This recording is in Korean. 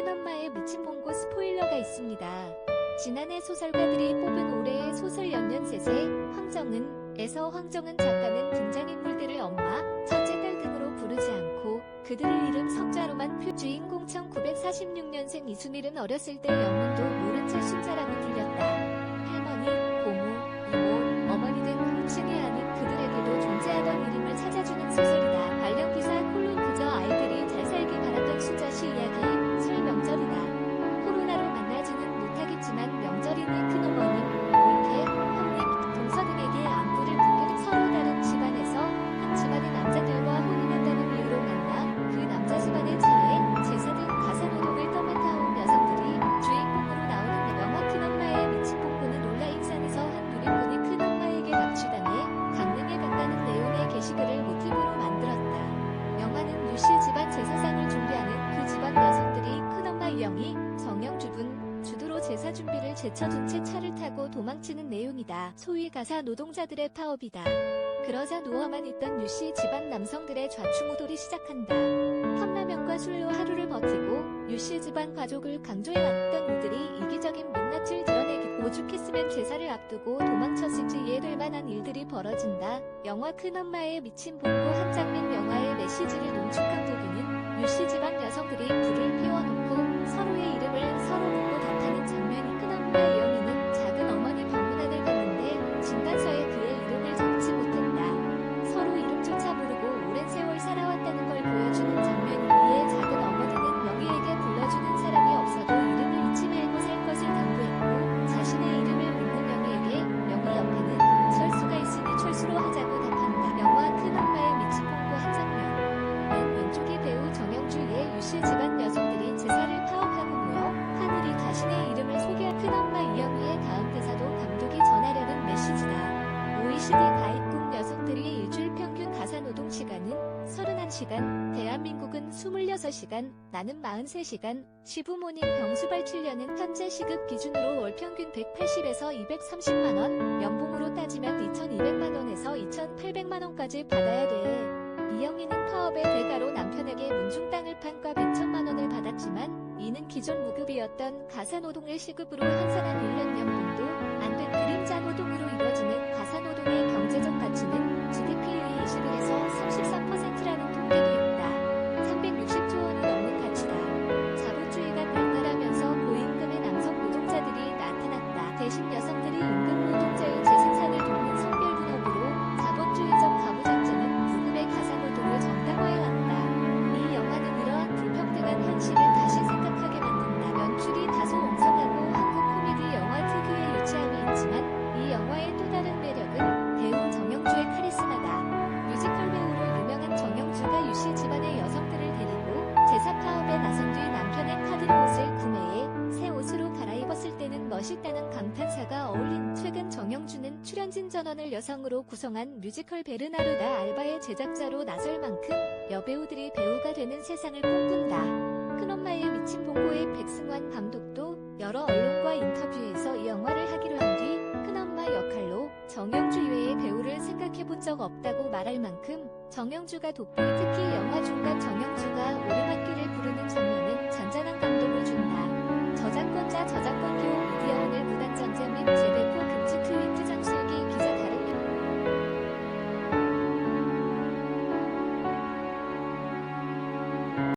큰엄마의 미친 봉고 스포일러가 있습니다. 지난해 소설가들이 뽑은 올해의 소설 연년셋에 황정은에서 황정은 작가는 등장인물들을 엄마, 첫째 딸 등으로 부르지 않고 그들을 이름 석자로만 표 주인공 1946년생 이수밀은 어렸을 때 영문도 모른 채 순자라고 불렸다. 제쳐둔 채 차를 타고 도망치는 내용이다. 소위 가사 노동자들의 파업이다. 그러자 누워만 있던 유씨 집안 남성들의 좌충우돌이 시작한다. 컵라면과 술로 하루를 버티고 유씨 집안 가족을 강조해왔던 이들이 이기적인 민낯을 드러내기 오죽했으면 제사를 앞두고 도망쳤을지 이해될 만한 일들이 벌어진다. 영화 큰엄마의 미친 봉고 한 장면 영화의 메시지를 농축한 부분은 유씨 집안 여성들이 불을 OECD 가입국 여성들의 일주일 평균 가사노동 시간은 31시간, 대한민국은 26시간, 나는 43시간, 시부모님 병수발 치려는 현재 시급 기준으로 월 평균 180에서 230만원, 연봉으로 따지면 2200만원에서 2800만원까지 받아야 돼. 이영희는 파업의 대가로 남편에게 문중 땅을 판과 100천만 원을 받았지만 이는 기존 무급이었던 가사노동을 시급으로 환산한 1년 연봉도 안 된 그림자 노동으로 이루어지는 출연진 전원을 여성으로 구성한 뮤지컬 베르나르다 알바의 제작자로 나설 만큼 여배우들이 배우가 되는 세상을 꿈꾼다. 큰엄마의 미친 봉고의 백승환 감독도 여러 언론과 인터뷰에서 이 영화를 하기로 한 뒤 큰엄마 역할로 정영주 이외의 배우를 생각해 본 적 없다고 말할 만큼 정영주가 돋보이 특히 영화 중간 정영주가 오르막길